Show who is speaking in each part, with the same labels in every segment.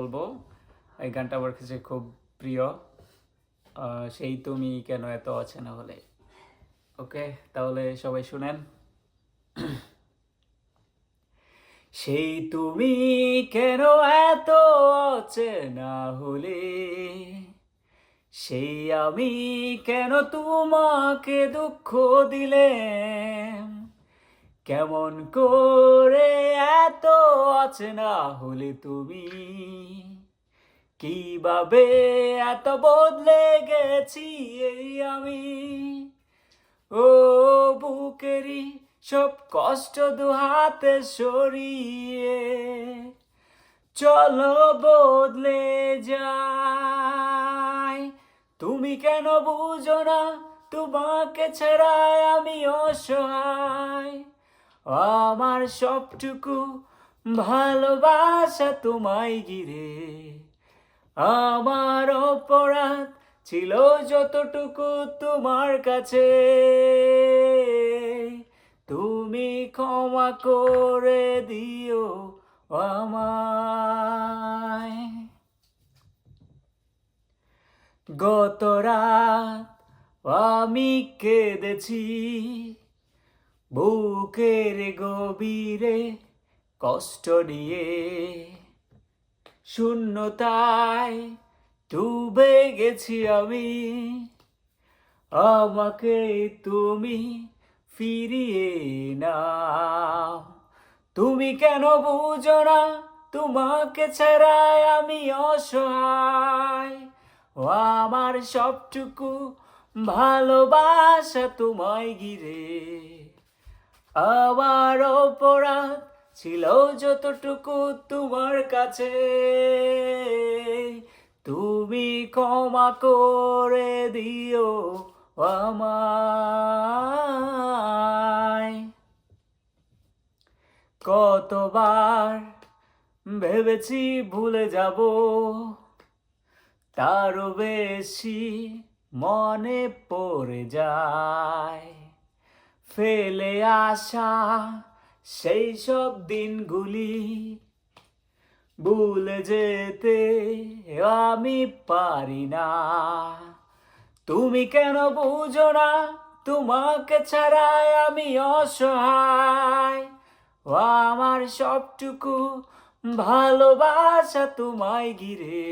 Speaker 1: বলব। এই গানটা আমার কাছে খুব প্রিয়। সেই তুমি কেন এত অচেনা হলে? ওকে, তাহলে সবাই শুনেন। সেই তুমি কেন এত অচেনা হলে? সেই আমি কেন তোমাকে দুঃখ দিলে? কেমন করে এত অচেনা হলে তুমি? কীভাবে এত বদলে গেছি এই আমি? ও বুকেরি সব কষ্ট দু হাতে সরিয়ে চলো বদলে যাই। তুমি কেন বুঝো না তোমাকে ছাড়াই আমি অসহায়? আমার সবটুকু ভালোবাসা তোমায় ঘিরে। আমার অপরাধ ছিল যতটুকু তোমার কাছে। তুমি ক্ষমা করে দিও আমায়। গত রাত আমি কেঁদেছি। বুকের গভীরে কষ্ট নিয়ে শূন্যতায় ডুবে গেছি আমি। আমাকে তুমি ফিরিয়ে নাও। তুমি কেন বুঝো না? তোমাকে ছাড়াই আমি অসহায়। আমার সবটুকু ভালোবাসা তোমায় ঘিরে। আমার অপরাধ ছিল যতটুকু তোমার কাছে। তুমি ক্ষমা করে দিও আমায়। কতবার ভেবেছি ভুলে যাব, তারও বেশি মনে পড়ে যায়। ফেলে আসা সেই সব দিনগুলি ভুলে যেতে আমি পারি না। তুমি কেন বুঝো না, তোমাকে ছাড়াই আমি অসহায়। আমার সবটুকু ভালোবাসা তোমায় ঘিরে।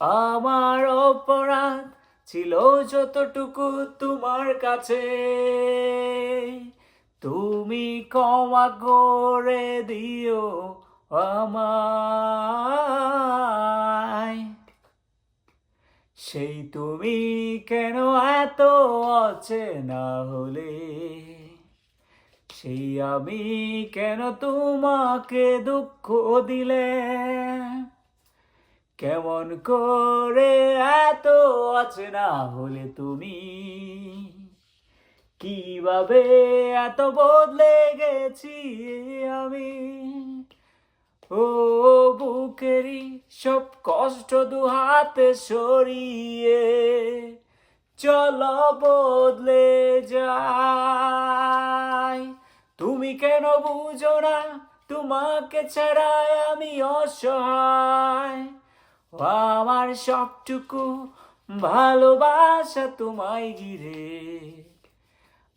Speaker 1: আমার অপরাধ ছিল যতটুকু তোমার কাছে। তুমি ক্ষমা করে দিও আমায়। সেই তুমি কেন এত অচেনা হলে? সেই আমি কেন তোমাকে দুঃখ দিলে? কেমন করে এত অচেনা হলে তুমি? কীভাবে এত বদলে গেছি আমি? ও বুকেরি সব কষ্ট দু হাতে সরিয়ে চলো বদলে যাই। তুমি কেন বুঝো না? তোমাকে ছাড়াই আমি অসহায়। আমার সবটুকু ভালোবাসা তোমায় ঘিরে।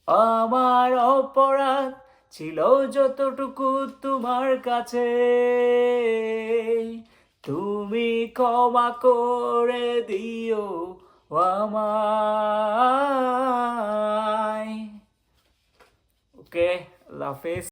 Speaker 1: আমার অপরাধ ছিল যতটুকু তোমার কাছে। তুমি ক্ষমা করে দিও আমায়। ওকে, আল্লাহ